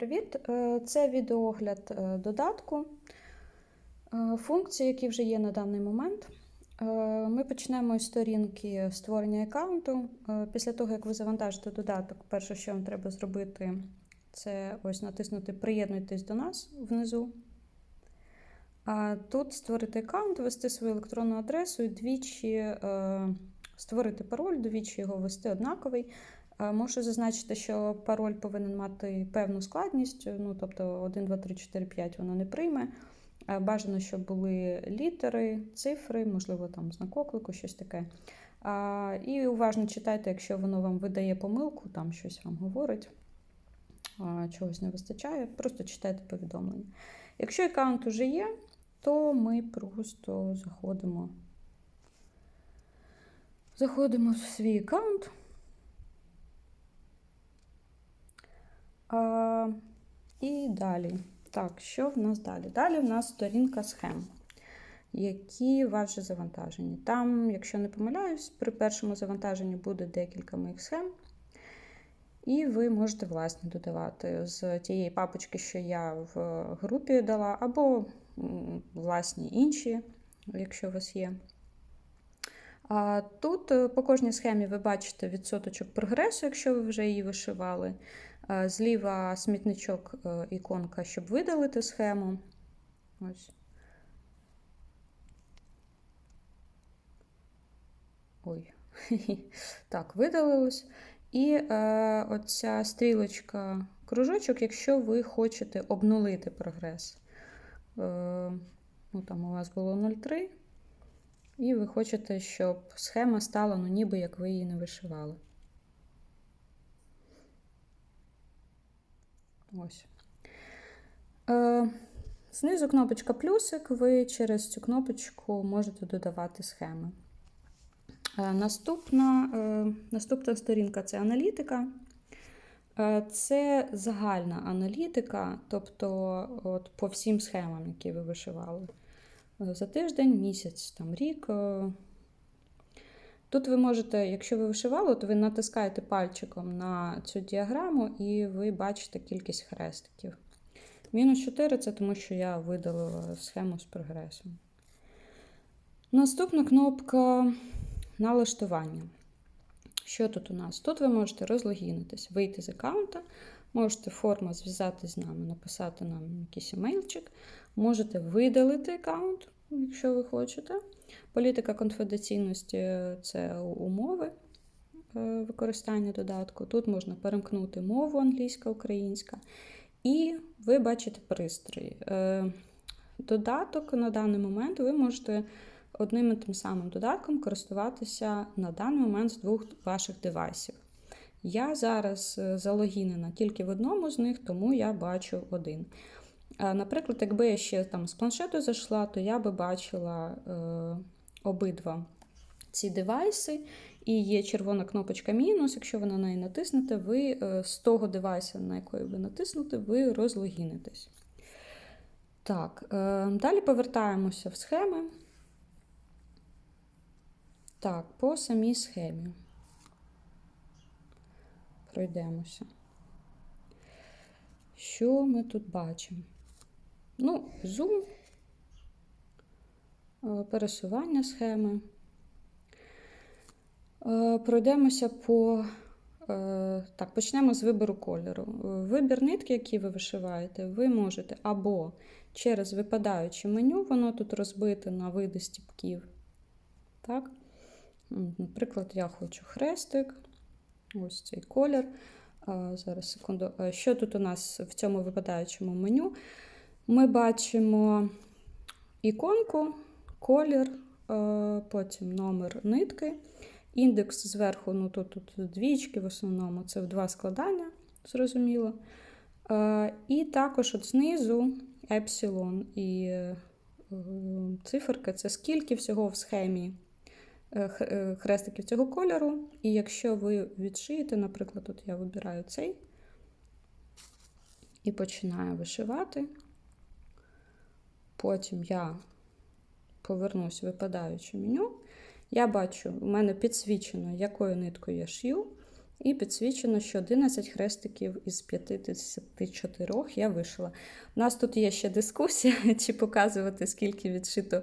Привіт! Е, Це відеоогляд е, додатку, е, функцій, які вже є на даний момент. Ми почнемо із сторінки створення аккаунту. Після того, як ви завантажите додаток, перше, що вам треба зробити, це ось натиснути Приєднуйтесь до нас внизу. А тут створити аккаунт, ввести свою електронну адресу і двічі створити пароль, двічі його ввести однаковий. Е, Можу зазначити, що пароль повинен мати певну складність, ну тобто 1, 2, 3, 4, 5 воно не прийме. Е, Бажано, щоб були літери, цифри, можливо, там знак оклику, щось таке. А, І уважно читайте, якщо воно вам видає помилку, там щось вам говорить, а, чогось не вистачає, просто читайте повідомлення. Якщо аккаунт уже є, то ми просто заходимо. Заходимо в свій аккаунт. А, і далі. Так, що в нас далі? Далі в нас сторінка схем, які вже завантажені. Там, якщо не помиляюсь, при першому завантаженні буде декілька моїх схем. І ви можете власне додавати з тієї папочки, що я в групі дала, або власні інші, якщо у вас є. А Тут е, по кожній схемі ви бачите відсоточок прогресу, якщо ви вже її вишивали. Е, Зліва смітничок е, іконка, щоб видалити схему. Ось. Ой. Так, видалилось. І е, оця стрілочка кружочок, якщо ви хочете обнулити прогрес. Е, ну, там у вас було 0,3. І ви хочете, щоб схема стала, ну, ніби як ви її не вишивали. Ось. Е, знизу кнопочка плюсик, ви через цю кнопочку можете додавати схеми. Е, наступна, е, наступна сторінка це аналітика. Е, це загальна аналітика, тобто от по всім схемам, які ви вишивали. Е, За тиждень, місяць, там, рік. Тут ви можете, якщо ви вишивали, то ви натискаєте пальчиком на цю діаграму і ви бачите кількість хрестиків. Мінус 4 це тому, що я видалила схему з прогресом. Наступна кнопка налаштування. Що тут у нас? Тут ви можете розлогінитись, вийти з аккаунта, можете форма зв'язати з нами, написати нам якийсь емейлчик, можете видалити аккаунт, якщо ви хочете. Політика конфіденційності це умови е, використання додатку. Тут можна перемкнути мову англійська, українська. І ви бачите пристрої. Е, Додаток на даний момент ви можете одним і тим самим додатком користуватися на даний момент з двох ваших девайсів. Я зараз е, залогінена тільки в одному з них, тому я бачу один. Е, Наприклад, якби я ще там з планшету зайшла, то я би бачила е, обидва ці девайси, і є червона кнопочка мінус. Якщо ви на неї натиснете, ви е, з того девайса, на який ви натиснете, ви розлогінитесь. Так, е, далі повертаємося в схеми. Так, по самій схемі. Пройдемося. Що ми тут бачимо? Ну, зум, е, пересування схеми. Е, Пройдемося по. е, Так, почнемо з вибору кольору. Вибір нитки, які ви вишиваєте, ви можете або через випадаюче меню, воно тут розбите на види стіпків. Так? Наприклад, я хочу хрестик, ось цей колір. Зараз секунду. Що тут у нас в цьому випадаючому меню? Ми бачимо іконку, колір, е, потім номер нитки, індекс зверху, ну тут, тут двічки в основному, це в два складання, зрозуміло. Е, І також от знизу епсилон і е, циферка це скільки всього в схемі хрестиків цього кольору. І якщо ви відшиєте, наприклад, тут я вибираю цей і починаю вишивати. Потім я повернусь в випадаюче меню. Я бачу, у мене підсвічено, якою ниткою я шью. і підсвічено, що 11 хрестиків із 54 я вишила. У нас тут є ще дискусія, чи показувати, скільки відшито,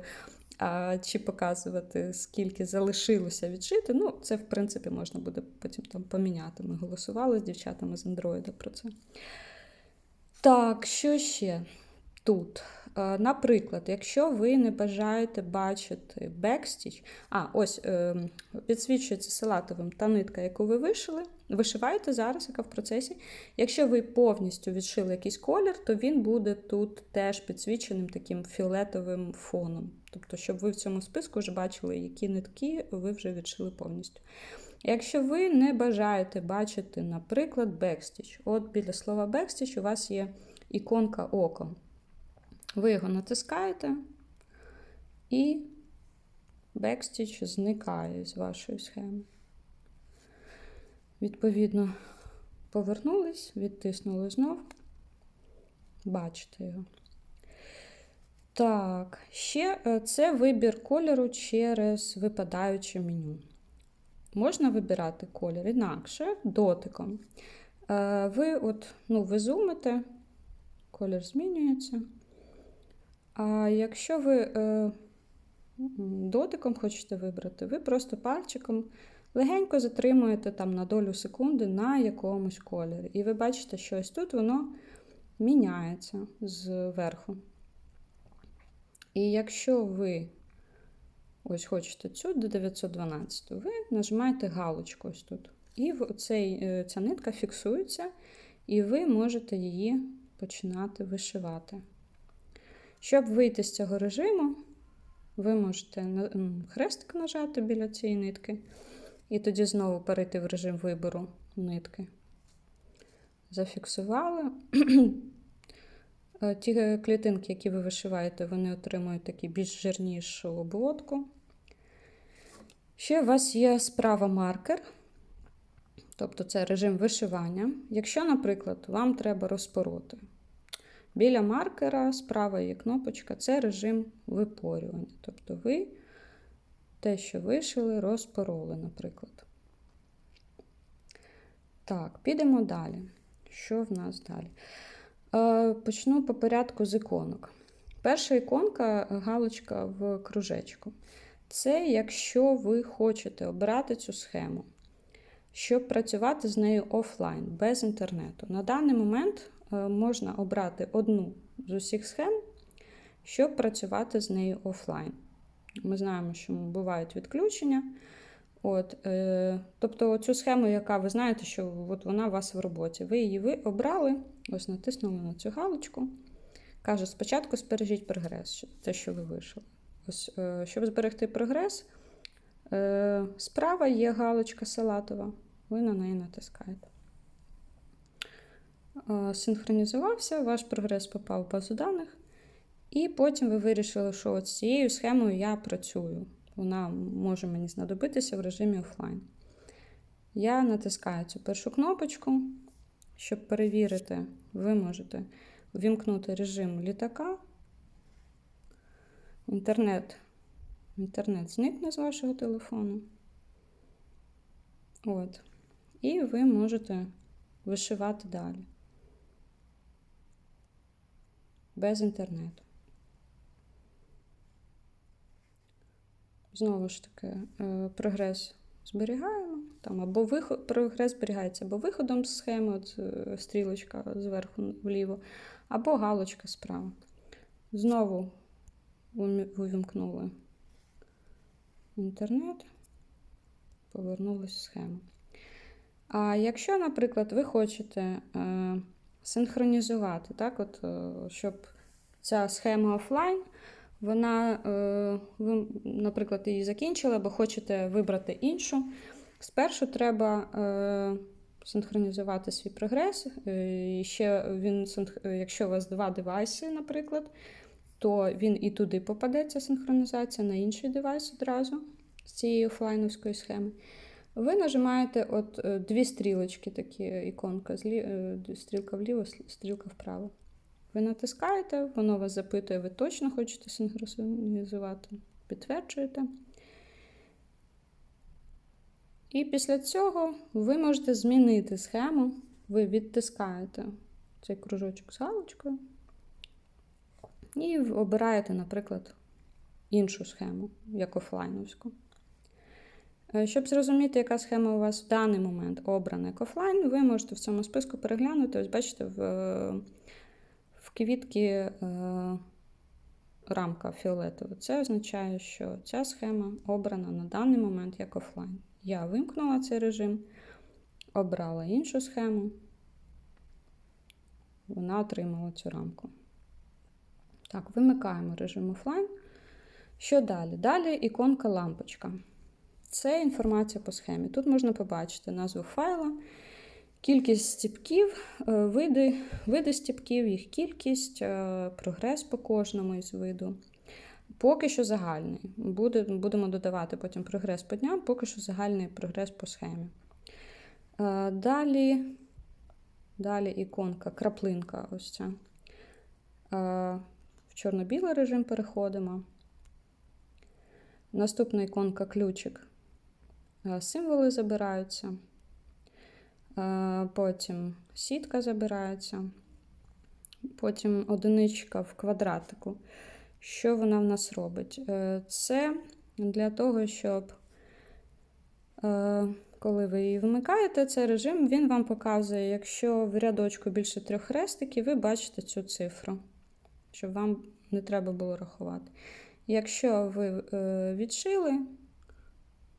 а, чи показувати, скільки залишилося відшити. Ну, це, в принципі, можна буде потім там поміняти. Ми голосували з дівчатами з Android про це. Так, що ще тут? Е, Наприклад, якщо ви не бажаєте бачити бекстіч, а ось е, підсвічується салатовим та нитка, яку ви вишили, вишиваєте зараз, яка в процесі. Якщо ви повністю відшили якийсь колір, то він буде тут теж підсвіченим таким фіолетовим фоном. Тобто, щоб ви в цьому списку вже бачили, які нитки ви вже відшили повністю. Якщо ви не бажаєте бачити, наприклад, бекстіч, от біля слова бекстіч у вас є іконка око. Ви його натискаєте, і бекстіч зникає з вашої схеми. Відповідно, повернулись, відтиснули знов. Бачите його. Так, ще е, це вибір кольору через випадаюче меню. Можна вибирати колір інакше дотиком. Е, Ви от, ну, ви зумите, колір змінюється. А якщо ви е, дотиком хочете вибрати, ви просто пальчиком легенько затримуєте там на долю секунди на якомусь кольорі. І ви бачите, що ось тут воно міняється зверху. І якщо ви ось хочете цю до 912, ви нажимаєте галочку ось тут. І цей, е, ця нитка фіксується, і ви можете її починати вишивати. Щоб вийти з цього режиму, ви можете хрестик нажати біля цієї нитки, і тоді знову перейти в режим вибору нитки. Зафіксували. Е, ті клітинки, які ви вишиваєте, вони отримують такі більш жирнішу обводку. Ще у вас є справа маркер, тобто це режим вишивання. Якщо, наприклад, вам треба розпороти. Біля маркера справа є кнопочка це режим випорювання. Тобто ви те, що вишили, розпороли, наприклад. Так, підемо далі. Що в нас далі? Е, почну по порядку з іконок. Перша іконка галочка в кружечку. Це якщо ви хочете обирати цю схему, щоб працювати з нею офлайн, без інтернету. На даний момент можна обрати одну з усіх схем, щоб працювати з нею офлайн. Ми знаємо, що бувають відключення. От, е, Тобто цю схему, яка ви знаєте, що от вона у вас в роботі. Ви її ви обрали, ось натиснули на цю галочку. Каже, спочатку збережіть прогрес, те, що ви вийшли. Ось, е, Щоб зберегти прогрес, е, справа є галочка салатова, ви на неї натискаєте. Е, синхронізувався, ваш прогрес попав в базу даних, і потім ви вирішили, що от з цією схемою я працюю. Вона може мені знадобитися в режимі офлайн. Я натискаю цю першу кнопочку. Щоб перевірити, ви можете ввімкнути режим літака. Інтернет інтернет зникне з вашого телефону. От. І ви можете вишивати далі. Без інтернету. Знову ж таки, е, прогрес зберігаємо, там або виход, прогрес зберігається або виходом з схеми, от е, стрілочка зверху вліво, або галочка справа. Знову увімкнули інтернет, повернулися в схему. А якщо, наприклад, ви хочете е, синхронізувати, так, от, е, щоб ця схема офлайн, вона, е, ви, наприклад, її закінчили, або хочете вибрати іншу. Спершу треба е, синхронізувати свій прогрес. І ще він, Якщо у вас два девайси, наприклад, то він і туди попадеться синхронізація на інший девайс одразу з цієї офлайновської схеми. Ви нажимаєте от е, дві стрілочки, такі іконка, е, стрілка вліво, стрілка вправо. Ви натискаєте, воно вас запитує, ви точно хочете синхронізувати, підтверджуєте. І після цього ви можете змінити схему. Ви відтискаєте цей кружочок з галочкою і обираєте, наприклад, іншу схему, як офлайновську. Е, Щоб зрозуміти, яка схема у вас в даний момент обрана як офлайн, ви можете в цьому списку переглянути. Ось бачите, в, в квітки е, рамка фіолетова. Це означає, що ця схема обрана на даний момент як офлайн. Я вимкнула цей режим, обрала іншу схему, вона отримала цю рамку. Так, вимикаємо режим офлайн. Що далі? Далі іконка лампочка. Це інформація по схемі. Тут можна побачити назву файла, кількість стіпків, е, види, види стіпків, їх кількість, е, прогрес по кожному із виду. Поки що загальний. Буде, будемо додавати потім прогрес по дням, поки що загальний прогрес по схемі. Е, Далі, далі іконка, краплинка ось ця. В чорно-білий режим переходимо. Наступна іконка ключик. Е, Символи забираються. Е, Потім сітка забирається. Потім одиничка в квадратику. Що вона в нас робить? Е, Це для того, щоб коли ви її вмикаєте, цей режим, він вам показує, якщо в рядочку більше трьох хрестиків, ви бачите цю цифру, щоб вам не треба було рахувати. Якщо ви відшили,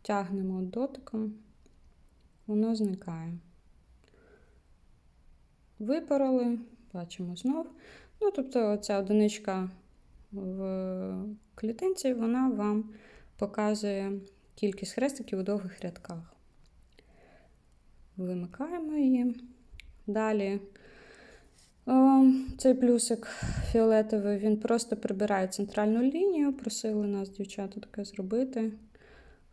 тягнемо дотиком, воно зникає. Випороли, бачимо знов. Ну, тобто, ця одиничка в клітинці, вона вам показує кількість хрестиків у довгих рядках. Вимикаємо її. Далі о, цей плюсик фіолетовий, він просто прибирає центральну лінію. Просили нас, дівчата, таке зробити.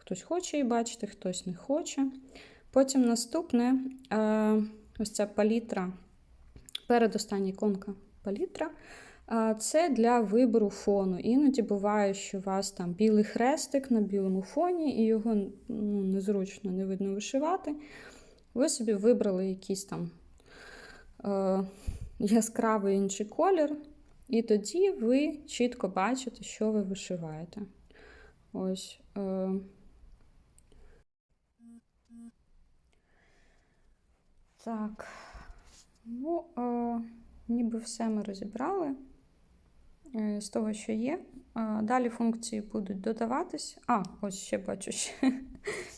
Хтось хоче її бачити, хтось не хоче. Потім наступне е, ось ця палітра, передостання іконка палітра. е, Це для вибору фону. Іноді буває, що у вас там білий хрестик на білому фоні, і його ну, незручно не видно вишивати. Ви собі вибрали якийсь там е, яскравий інший колір, і тоді ви чітко бачите, що ви вишиваєте. Ось. Е, Так, ну, е, ніби все ми розібрали е, з того, що є. Е, далі функції будуть додаватись. А, ось ще бачу, ще,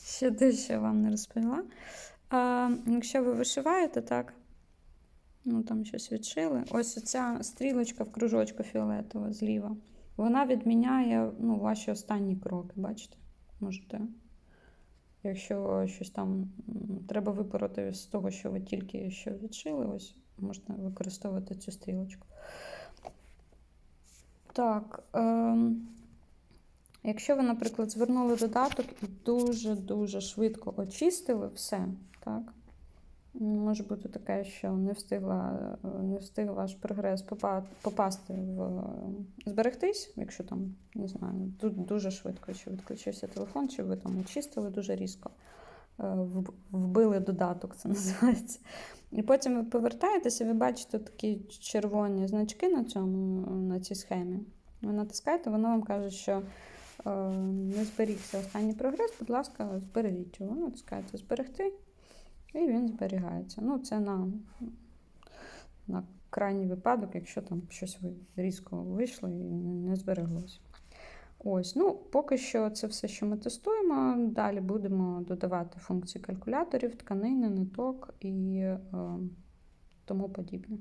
ще дещо вам не розповіла. Е, якщо ви вишиваєте, так, ну там щось відшили. Ось ця стрілочка в кружочку фіолетова зліва. Вона відміняє ну, ваші останні кроки, бачите? Можете. Якщо щось там треба випороти з того, що ви тільки що відшили, ось можна використовувати цю стрілочку. Так. е якщо ви, наприклад, звернули додаток і дуже-дуже швидко очистили все, так? Може бути таке, що не встигла, е, не встиг ваш прогрес попасти в е, зберегтись, якщо там, не знаю, тут дуже швидко, чи відключився телефон, чи ви там очистили дуже різко, е, вбили додаток, це називається. І потім ви повертаєтеся, ви бачите такі червоні значки на цьому, на цій схемі. Ви натискаєте, воно вам каже, що не зберігся останній прогрес, будь ласка, збережіть його. Натискаєте зберегти. І він зберігається. Ну, це на, на крайній випадок, якщо там щось різко вийшло і не збереглося. Ось, ну, поки що це все, що ми тестуємо. Далі будемо додавати функції калькуляторів, тканини, ниток і е, тому подібне.